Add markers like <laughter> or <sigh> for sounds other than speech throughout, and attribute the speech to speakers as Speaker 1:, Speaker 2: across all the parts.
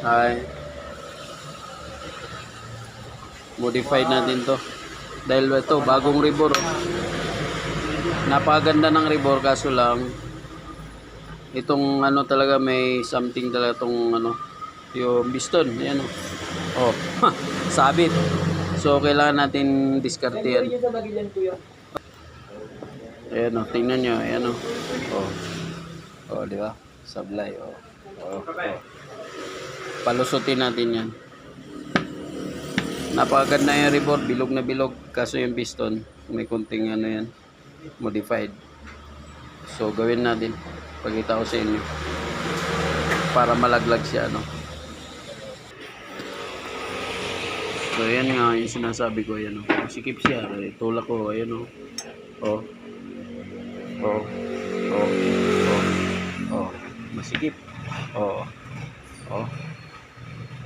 Speaker 1: Ay. Modified natin to. Dahil ito, bagong ribor. oh. Napakaganda ng ribor kaso lang itong ano talaga may something talaga tong ano yung piston ayan oh. Oh, <laughs> sabit. So kailangan natin diskarte yan. Ayan o, tingnan nyo, ayan o. Oh. Oh, di ba? Sablay, oh. Oh, oh. Palusutin natin yan. Napakaganda yung report, bilog na bilog. Kaso yung piston, may kunting ano yan, modified. So, gawin natin. Pagkita ko sa inyo. Para malaglag siya, no? So, yan nga yung sinasabi ko, yan o. Sikip siya, tulak ko, ayan o. Oh. Oh. Oh. Oh. Oh. Masikip. Oh. Oh.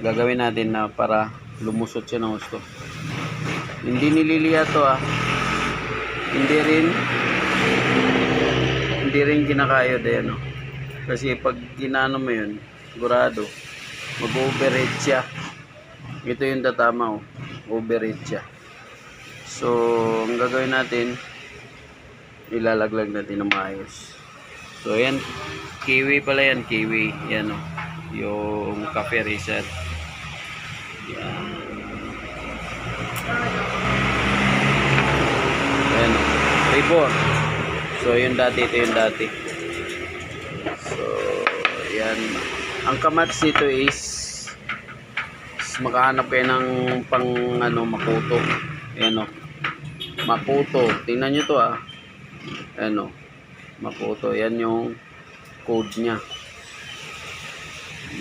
Speaker 1: Gagawin natin na para lumusot siya ng gusto. Hindi nililiya to ah. Hindi rin hindi rin kinakayod eh no. Kasi pag ginano mo yun, sigurado mag-overheat siya. Ito yung tatama oh. Overheat siya. So, ang gagawin natin, ilalaglag natin ng maayos. So, yan. Kiwi pala yan. Kiwi. Yan o. Yung cafe reset. Yan. Yan o. Ribor. So, yung dati. Ito yung dati. So, yan. Ang kamats nito is is makahanap kayo ng pang ano, makuto. Yan o. Makuto. Tingnan nyo to ah. Ano. Makuto. Yan yung code niya.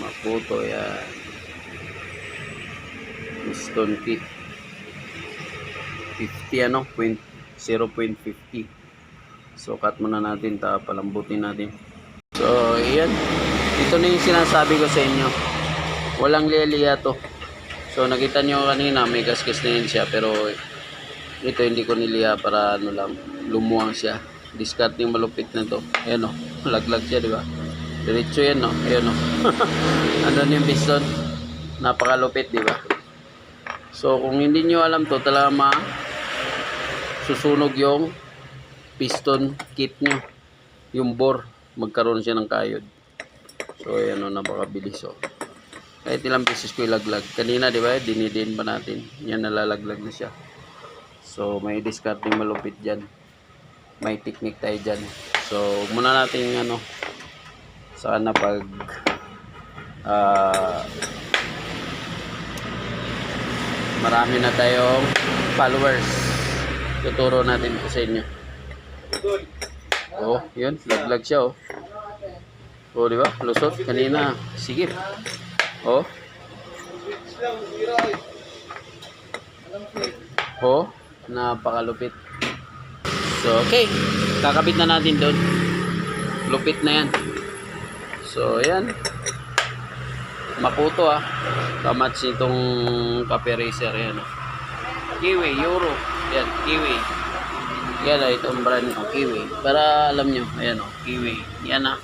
Speaker 1: Makuto yan. Piston kit. 50 ano? Point, 0.50. So cut muna natin. Ta palambutin natin. So yan. Ito na yung sinasabi ko sa inyo. Walang liliya to. So nakita nyo kanina may gasgas na yun siya pero ito hindi ko niliya para ano lang lumuwang siya discard yung malupit na to ayan o laglag siya di ba diretso yan o ayan o ano yung piston napakalupit di ba? So kung hindi nyo alam to talaga ma susunog yung piston kit nyo. Yung bore magkaroon siya ng kayod. So ayan o napakabilis o kahit ilang beses ko ilaglag. Kanina di ba? Dinidin pa natin. Yan nalalaglag na siya. So, may discarding malupit dyan. May technique tayo dyan. So, muna natin ano, sana pag ah marami na tayong followers. Tuturo natin ko sa inyo. Oh, yun. Laglag siya, oh. Oh, di ba? Lusot. Kanina. Sige. Oh. Oh napakalupit so okay kakabit na natin doon lupit na yan so yan maputo ah. Kamats itong cafe racer yan oh. kiwi euro. Yan kiwi. Yan ah itong brand oh, kiwi. Para alam nyo ayan oh kiwi. Yan ah.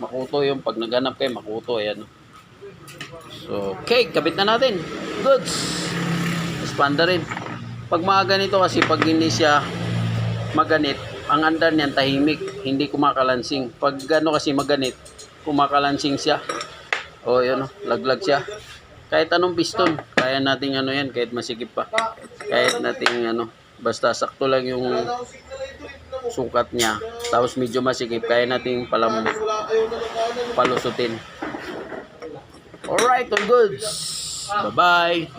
Speaker 1: Makuto yung pag naganap kayo makuto ayan oh. so okay kabit na natin. Goods. Expanda rin. Pag mga ganito kasi pag hindi siya maganit, ang andar niyan tahimik, hindi kumakalansing. Pag gano kasi maganit, kumakalansing siya. O yun o, laglag siya. Kahit anong piston, kaya nating ano yan, kahit masikip pa. Kahit nating ano, basta sakto lang yung sukat niya. Tapos medyo masikip, kaya nating palam palusutin. Alright, all goods. Bye-bye.